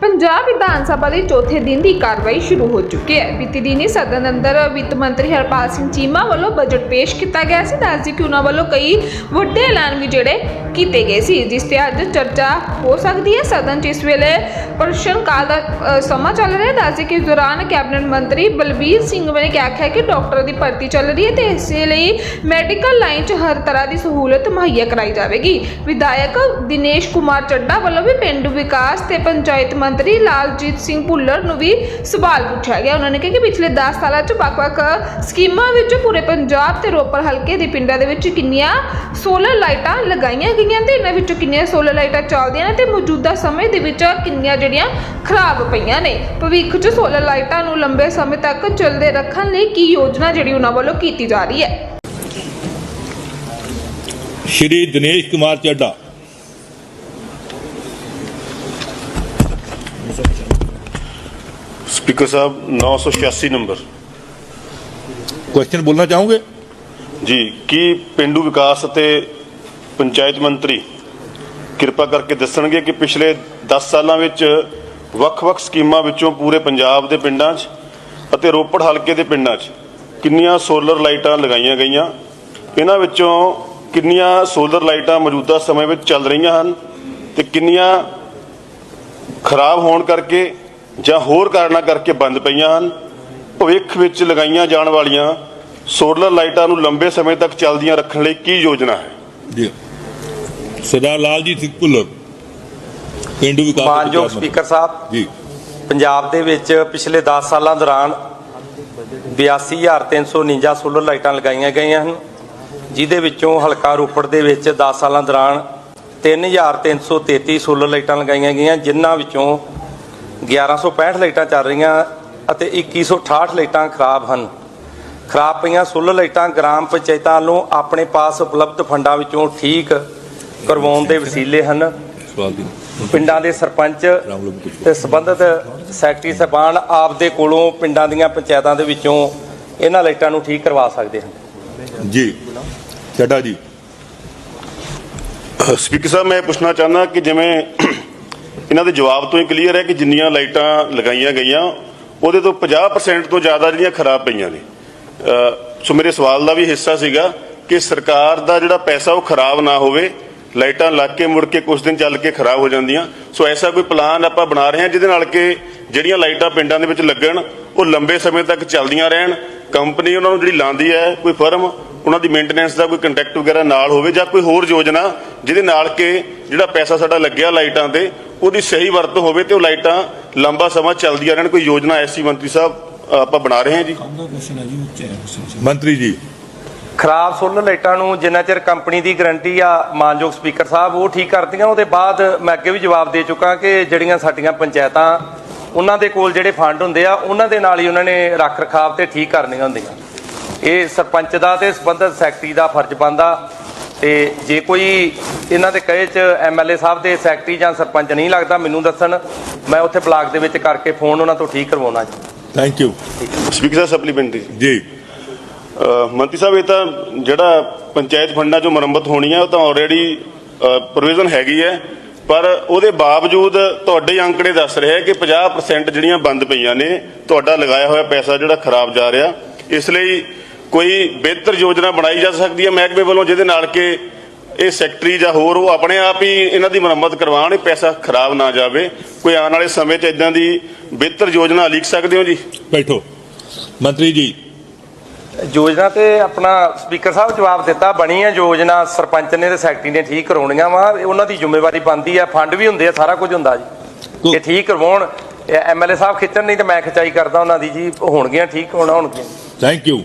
ਪੰਜਾਬ ਵਿਧਾਨ ਸਭਾ ਦੇ ਚੌਥੇ ਦਿਨ ਦੀ ਕਾਰਵਾਈ ਸ਼ੁਰੂ ਹੋ ਚੁੱਕੀ ਹੈ। ਬੀਤੀ ਦਿਨੀ ਸਦਨ ਅੰਦਰ ਵਿੱਤ ਮੰਤਰੀ ਹਰਪਾਲ ਸਿੰਘ ਚੀਮਾ ਵੱਲੋਂ ਬਜਟ ਪੇਸ਼ ਕੀਤਾ ਗਿਆ ਸੀ। ਦੱਸਦੀ ਕਿ ਉਹਨਾਂ ਵੱਲੋਂ ਕਈ ਵੱਡੇ ਐਲਾਨ ਵੀ ਜਿਹੜੇ ਕੀਤੇ ਗਏ ਸੀ, ਜਿਸ ਤੇ ਅੱਜ ਚਰਚਾ ਹੋ ਸਕਦੀ ਹੈ ਸਦਨ 'ਚ। ਇਸ ਵੇਲੇ ਪ੍ਰਸ਼ਨ ਕਾਲ ਦਾ ਸਮਾਂ ਚੱਲ ਰਿਹਾ ਹੈ। ਦੱਸਦੀ ਕਿ ਇਸ ਦੌਰਾਨ ਕੈਬਨਿਟ ਮੰਤਰੀ ਬਲਬੀਰ ਸਿੰਘ ਨੇ ਕਿਹਾ ਹੈ ਕਿ ਡਾਕਟਰ ਦੀ ਭਰਤੀ ਚੱਲ ਰਹੀ ਹੈ ਤੇ ਇਸੇ ਲਈ ਮੈਡੀਕਲ ਲਾਈਨ 'ਚ ਹਰ ਤਰ੍ਹਾਂ ਦੀ ਸਹੂਲਤ ਮੁਹੱਈਆ ਕਰਾਈ ਜਾਵੇਗੀ। ਵਿਧਾਇਕ ਦਿਨੇਸ਼ ਕੁਮਾਰ ਚੱਡਾ ਵੱਲੋਂ ਵੀ ਪਿੰਡ ਵਿਕਾਸ ਤੇ ਪੰਚਾਇਤ ਮੰਤਰੀ ਲਾਲਜੀਤ ਸਿੰਘ ਭੁੱਲਰ ਨੂੰ ਵੀ ਸਵਾਲ ਪੁੱਛਿਆ ਗਿਆ। ਉਹਨਾਂ ਨੇ ਕਿਹਾ ਕਿ ਪਿਛਲੇ 10 ਸਾਲਾਂ 'ਚ ਵੱਖ-ਵੱਖ ਸਕੀਮਾਂ ਵਿੱਚ ਪੂਰੇ ਪੰਜਾਬ ਤੇ ਰੋਪੜ ਹਲਕੇ ਦੇ ਪਿੰਡਾਂ ਦੇ ਵਿੱਚ ਕਿੰਨੀਆਂ ਸੋਲਰ ਲਾਈਟਾਂ ਲਗਾਈਆਂ ਗਈਆਂ ਤੇ ਇਹਨਾਂ ਵਿੱਚੋਂ ਕਿੰਨੀਆਂ ਸੋਲਰ ਲਾਈਟਾਂ ਚੱਲਦੀਆਂ ਨੇ ਤੇ ਮੌਜੂਦਾ ਸਮੇਂ ਦੇ ਵਿੱਚ ਕਿੰਨੀਆਂ ਜਿਹੜੀਆਂ ਖਰਾਬ ਪਈਆਂ ਨੇ। ਭਵਿੱਖ 'ਚ ਸੋਲਰ ਲਾਈਟਾਂ ਨੂੰ ਲੰਬੇ ਸਮੇਂ ਤੱਕ ਚੱਲਦੇ ਰੱਖਣ ਲਈ ਕੀ ਯੋਜਨਾ ਜਿਹੜੀ ਉਹਨਾਂ ਵੱਲੋਂ ਕੀਤੀ ਜਾ ਰਹੀ ਹੈ? ਸ਼੍ਰੀ ਦਿਨੇਸ਼ ਕੁਮਾਰ ਚੱਡਾ ਸਪੀਕਰ ਸਾਹਿਬ 986 ਨੰਬਰ ਕੁਐਸਚਨ ਬੋਲਣਾ ਚਾਹੋਗੇ ਜੀ ਕੀ ਪਿੰਡੂ ਵਿਕਾਸ ਅਤੇ ਪੰਚਾਇਤ ਮੰਤਰੀ ਕਿਰਪਾ ਕਰਕੇ ਦੱਸਣਗੇ ਕਿ ਪਿਛਲੇ 10 ਸਾਲਾਂ ਵਿੱਚ ਵੱਖ-ਵੱਖ ਸਕੀਮਾਂ ਵਿੱਚੋਂ ਪੂਰੇ ਪੰਜਾਬ ਦੇ ਪਿੰਡਾਂ 'ਚ ਅਤੇ ਰੋਪੜ ਹਲਕੇ ਦੇ ਪਿੰਡਾਂ 'ਚ ਕਿੰਨੀਆਂ ਸੋਲਰ ਲਾਈਟਾਂ ਲਗਾਈਆਂ ਗਈਆਂ ਇਹਨਾਂ ਵਿੱਚੋਂ ਕਿੰਨੀਆਂ ਸੋਲਰ ਲਾਈਟਾਂ ਮੌਜੂਦਾ ਸਮੇਂ ਵਿੱਚ ਚੱਲ ਰਹੀਆਂ ਹਨ ਤੇ ਕਿੰਨੀਆਂ ਖਰਾਬ ਹੋਣ ਕਰਕੇ ਜਾਂ ਹੋਰ ਕਾਰਨਾਂ ਕਰਕੇ ਬੰਦ ਪਈਆਂ ਹਨ? ਭਵਿੱਖ ਵਿੱਚ ਲਗਾਈਆਂ ਜਾਣ ਵਾਲੀਆਂ ਸੋਲਰ ਲਾਈਟਾਂ ਨੂੰ ਲੰਬੇ ਸਮੇਂ ਤੱਕ ਚੱਲਦੀਆਂ ਰੱਖਣ ਲਈ ਕੀ ਯੋਜਨਾ ਹੈ? ਜੀ। ਸਰਦਾਰ ਲਾਲਜੀਤ ਸਿੰਘ ਭੁੱਲਰ ਪਿੰਡੂ ਵਿਕਾਸ ਮਾਨਯੋਗ ਸਪੀਕਰ ਸਾਹਿਬ। ਜੀ। ਪੰਜਾਬ ਦੇ ਵਿੱਚ ਪਿਛਲੇ 10 ਸਾਲਾਂ ਦੌਰਾਨ 82349 ਸੋਲਰ ਲਾਈਟਾਂ ਲਗਾਈਆਂ ਗਈਆਂ ਹਨ ਜਿਦੇ ਵਿੱਚੋਂ ਹਲਕਾ ਰੋਪੜ ਦੇ ਵਿੱਚ 10 ਸਾਲਾਂ ਦੌਰਾਨ 3333 ਸੋਲਰ ਲਾਈਟਾਂ ਲਗਾਈਆਂ ਗਈਆਂ ਜਿਨ੍ਹਾਂ ਵਿੱਚੋਂ 1165 ਲਾਈਟਾਂ ਚੱਲ ਰਹੀਆਂ ਅਤੇ 2168 ਲਾਈਟਾਂ ਖਰਾਬ ਹਨ। ਖਰਾਬ ਪਈਆਂ ਸੋਲਰ ਲਾਈਟਾਂ ਗ੍ਰਾਮ ਪੰਚਾਇਤਾਂ ਵੱਲੋਂ ਆਪਣੇ ਪਾਸ ਉਪਲਬਧ ਫੰਡਾਂ ਵਿੱਚੋਂ ਠੀਕ ਕਰਵਾਉਣ ਦੇ ਵਸੀਲੇ ਹਨ। ਪਿੰਡਾਂ ਦੇ ਸਰਪੰਚ। ਤੇ ਸੰਬੰਧਿਤ ਸੈਕਟਰੀ ਸਾਹਿਬਾਨ ਆਪ ਦੇ ਕੋਲੋਂ ਪਿੰਡਾਂ ਦੀਆਂ ਪੰਚਾਇਤਾਂ ਦੇ ਵਿੱਚੋਂ ਇਹਨਾਂ ਲਾਈਟਾਂ ਨੂੰ ਠੀਕ ਕਰਵਾ ਸਕਦੇ ਹਨ। ਜੀ ਚੱਡਾ ਜੀ। ਸਪੀਕਰ ਸਾਹਿਬ ਮੈਂ ਪੁੱਛਣਾ ਚਾਹੁੰਦਾ ਕਿ ਜਿਵੇਂ ਇਹਨਾਂ ਦੇ ਜਵਾਬ ਤੋਂ ਹੀ ਕਲੀਅਰ ਹੈ ਕਿ ਜਿੰਨੀਆਂ ਲਾਈਟਾਂ ਲਗਾਈਆਂ ਗਈਆਂ, ਉਹਦੇ ਤੋਂ 50% ਤੋਂ ਜ਼ਿਆਦਾ ਜਿਹੜੀਆਂ ਖਰਾਬ ਪਈਆਂ ਨੇ। ਸੋ ਮੇਰੇ ਸਵਾਲ ਦਾ ਵੀ ਹਿੱਸਾ ਸੀਗਾ ਕਿ ਸਰਕਾਰ ਦਾ ਜਿਹੜਾ ਪੈਸਾ ਉਹ ਖਰਾਬ ਨਾ ਹੋਵੇ, ਲਾਈਟਾਂ ਲੱਗ ਕੇ ਮੁੜ ਕੇ ਕੁਝ ਦਿਨ ਚੱਲ ਕੇ ਖਰਾਬ ਹੋ ਜਾਂਦੀਆਂ। ਸੋ ਐਸਾ ਕੋਈ ਪਲਾਨ ਆਪਾਂ ਬਣਾ ਰਹੇ ਹਾਂ ਜਿਹਦੇ ਨਾਲ ਕਿ ਜਿਹੜੀਆਂ ਲਾਈਟਾਂ ਪਿੰਡਾਂ ਦੇ ਵਿੱਚ ਲੱਗਣ, ਉਹ ਲੰਬੇ ਸਮੇਂ ਤੱਕ ਚੱਲਦੀਆਂ ਰਹਿਣ। ਕੰਪਨੀ ਉਹਨਾਂ ਨੂੰ ਜਿਹੜੀ ਲਾਉਂਦੀ ਹੈ, ਕੋਈ ਫਰਮ, ਉਹਨਾਂ ਦੀ ਮੇਨਟੇਨੈਂਸ ਦਾ ਕੋਈ ਕੰਟੈਕਟ ਵਗੈਰਾ ਨਾਲ ਹੋਵੇ ਜਾਂ ਕੋਈ ਹੋਰ ਯੋਜਨਾ ਜਿਹਦੇ ਨਾਲ ਕਿ ਜਿਹੜਾ ਪੈਸਾ ਸਾਡਾ ਲੱਗਿਆ ਲਾਈਟਾਂ ਤੇ ਉਹਦੀ ਸਹੀ ਵਰਤੋਂ ਹੋਵੇ ਤੇ ਉਹ ਲਾਈਟਾਂ ਲੰਬਾ ਸਮਾਂ ਚੱਲਦੀਆਂ ਰਹਿਣ ਕੋਈ ਯੋਜਨਾ ਐਸੀ ਮੰਤਰੀ ਸਾਹਿਬ ਆਪਾਂ ਬਣਾ ਰਹੇ ਹਾਂ ਜੀ। ਮੰਤਰੀ ਜੀ। ਖਰਾਬ ਸੋਲਰ ਲਾਈਟਾਂ ਨੂੰ ਜਿੰਨਾ ਚਿਰ ਕੰਪਨੀ ਦੀ ਗਾਰੰਟੀ ਆ ਮਾਨਯੋਗ ਸਪੀਕਰ ਸਾਹਿਬ ਉਹ ਠੀਕ ਕਰਦੀਆਂ ਉਹਦੇ ਬਾਅਦ ਮੈਂ ਅੱਗੇ ਵੀ ਜਵਾਬ ਦੇ ਚੁੱਕਾ ਕਿ ਜਿਹੜੀਆਂ ਸਾਡੀਆਂ ਪੰਚਾਇਤਾਂ ਉਹਨਾਂ ਦੇ ਕੋਲ ਜਿਹੜੇ ਫੰਡ ਹੁੰਦੇ ਆ ਉਹਨਾਂ ਦੇ ਨਾਲ ਹੀ ਉਹਨਾਂ ਨੇ ਰੱਖ ਰਖਾਵ ਤੇ ਠੀਕ ਕਰਨੀਆਂ ਹੁੰਦੀਆਂ। ਇਹ ਸਰਪੰਚ ਦਾ ਤੇ ਸੰਬੰਧਿਤ ਸੈਕਟਰੀ ਦਾ ਫਰਜ਼ ਬਣਦਾ ਤੇ ਜੇ ਕੋਈ ਇਹਨਾਂ ਦੇ ਕਹੇ ਚ ਐਮਐਲਏ ਸਾਹਿਬ ਦੇ ਸੈਕਟਰੀ ਜਾਂ ਸਰਪੰਚ ਨਹੀਂ ਲੱਗਦਾ ਮੈਨੂੰ ਦੱਸਣ ਮੈਂ ਉੱਥੇ ਬਲਾਕ ਦੇ ਵਿੱਚ ਕਰਕੇ ਫੋਨ ਉਹਨਾਂ ਤੋਂ ਠੀਕ ਕਰਵਾਉਣਾ ਜੀ। ਥੈਂਕ ਯੂ ਸਪੀਕਰ ਸਾਹਿਬ ਸਪਲੀਮੈਂਟਰੀ ਜੀ। ਮੰਤਰੀ ਸਾਹਿਬ ਇਹ ਤਾਂ ਜਿਹੜਾ ਪੰਚਾਇਤ ਫੰਡਾਂ ਚੋਂ ਮੁਰੰਮਤ ਹੋਣੀ ਹੈ ਉਹ ਤਾਂ ਆਲਰੇਡੀ ਪ੍ਰੋਵੀਜ਼ਨ ਹੈਗੀ ਹੈ ਪਰ ਉਹਦੇ ਬਾਵਜੂਦ ਤੁਹਾਡੇ ਅੰਕੜੇ ਦੱਸ ਰਿਹਾ ਕਿ 50% ਜਿਹੜੀਆਂ ਬੰਦ ਪਈਆਂ ਨੇ ਤੁਹਾਡਾ ਲਗਾਇਆ ਹੋਇਆ ਪੈਸਾ ਜਿਹੜਾ ਖਰਾਬ ਜਾ ਰਿਹਾ। ਇਸ ਲਈ ਕੋਈ ਬਿਹਤਰ ਯੋਜਨਾ ਬਣਾਈ ਜਾ ਸਕਦੀ ਹੈ ਮਹਿਕਮੇ ਵੱਲੋਂ ਜਿਹਦੇ ਨਾਲ ਕਿ ਇਹ ਸੈਕਟਰੀ ਜਾਂ ਹੋਰ ਉਹ ਆਪਣੇ ਆਪ ਹੀ ਇਹਨਾਂ ਦੀ ਮੁਰੰਮਤ ਕਰਵਾਉਣ ਇਹ ਪੈਸਾ ਖਰਾਬ ਨਾ ਜਾਵੇ। ਕੋਈ ਆਉਣ ਵਾਲੇ ਸਮੇਂ 'ਚ ਇਦਾਂ ਦੀ ਬਿਹਤਰ ਯੋਜਨਾ ਲਿਖ ਸਕਦੇ ਹੋ ਜੀ? ਬੈਠੋ। ਮੰਤਰੀ ਜੀ। ਯੋਜਨਾ ਤੇ ਆਪਣਾ ਸਪੀਕਰ ਸਾਹਿਬ ਜਵਾਬ ਦਿੱਤਾ ਬਣੀ ਹੈ ਯੋਜਨਾ ਸਰਪੰਚ ਨੇ ਤੇ ਸੈਕਟਰੀ ਨੇ ਠੀਕ ਕਰਵਾਉਣੀਆਂ ਵਾ ਉਹਨਾਂ ਦੀ ਜ਼ਿੰਮੇਵਾਰੀ ਬਣਦੀ ਹੈ ਫੰਡ ਵੀ ਹੁੰਦੇ ਆ ਸਾਰਾ ਕੁਝ ਹੁੰਦਾ ਜੀ। ਇਹ ਠੀਕ ਕਰਵਾਉਣ ਐਮਐਲਏ ਸਾਹਿਬ ਖਿੱਚਣ ਨਹੀਂ ਤੇ ਮੈਂ ਖਿਚਾਈ ਕਰਦਾ ਉਹਨਾਂ ਦੀ ਜੀ ਹੋਣਗੀਆਂ ਠੀਕ ਹੋਣਾ ਹੋਣਗੀਆਂ ਥੈਂਕ ਯੂ